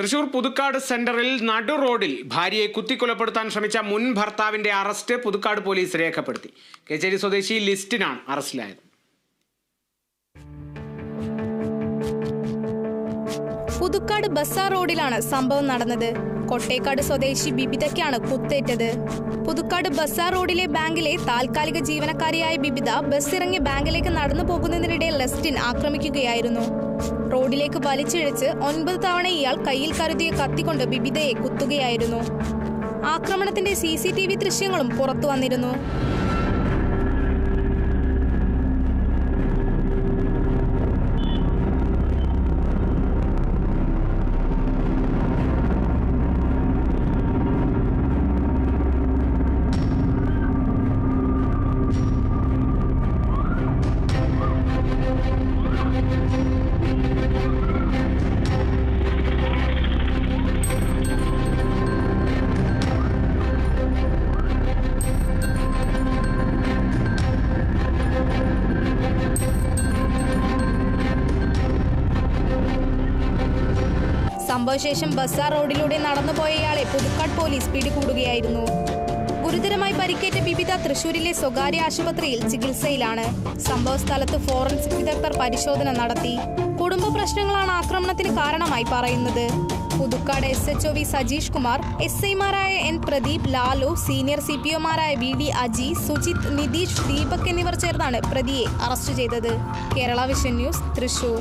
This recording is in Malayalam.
തൃശൂർ പുതുക്കാട് സെന്ററിൽ നടു റോഡിൽ ഭാര്യയെ കുത്തിക്കൊലപ്പെടുത്താൻ ശ്രമിച്ച മുൻ ഭർത്താവിന്റെ അറസ്റ്റ് പുതുക്കാട് പോലീസ് രേഖപ്പെടുത്തി. കേച്ചേരി സ്വദേശി ലിസ്റ്റിനാണ് അറസ്റ്റിലായത്. പുതുക്കാട് ബസാർ റോഡിലാണ് സംഭവം നടന്നത്. കൊട്ടേക്കാട് സ്വദേശി ബിബിതയ്ക്കാണ് കുത്തേറ്റത്. പുതുക്കാട് ബസാർ റോഡിലെ ബാങ്കിലെ താൽക്കാലിക ജീവനക്കാരിയായ ബിബിത ബസ് ഇറങ്ങി ബാങ്കിലേക്ക് നടന്നു പോകുന്നതിനിടെ ലെസ്റ്റിൻ ആക്രമിക്കുകയായിരുന്നു. റോഡിലേക്ക് വലിച്ചിഴച്ച് ഒൻപത് തവണ ഇയാൾ കയ്യിൽ കരുതിയ കത്തിക്കൊണ്ട് ബിബിതയെ കുത്തുകയായിരുന്നു. ആക്രമണത്തിന്റെ സി സി ടി വി ദൃശ്യങ്ങളും പുറത്തു വന്നിരുന്നു. സംഭവശേഷം ബസാർ റോഡിലൂടെ നടന്നുപോയ ഇയാളെ പുതുക്കാട് പോലീസ് പിടികൂടുകയായിരുന്നു. ഗുരുതരമായി പരിക്കേറ്റ വിവിധ തൃശൂരിലെ സ്വകാര്യ ആശുപത്രിയിൽ ചികിത്സയിലാണ്. സംഭവ സ്ഥലത്ത് ഫോറൻസിക് വിദഗ്ധർ പരിശോധന നടത്തി. കുടുംബ പ്രശ്നങ്ങളാണ് ആക്രമണത്തിന് കാരണമായി പറയുന്നത്. Puthukkad S H O V Sajeesh Kumar S ഐമാരായ N Pradeep Lalu senior C P ഒമാരായ V D Aji Sujith Nitheesh Deepak എന്നിവർ ചേർന്നാണ് പ്രതിയെ അറസ്റ്റ് ചെയ്തത്. Kerala vision news Thrissur.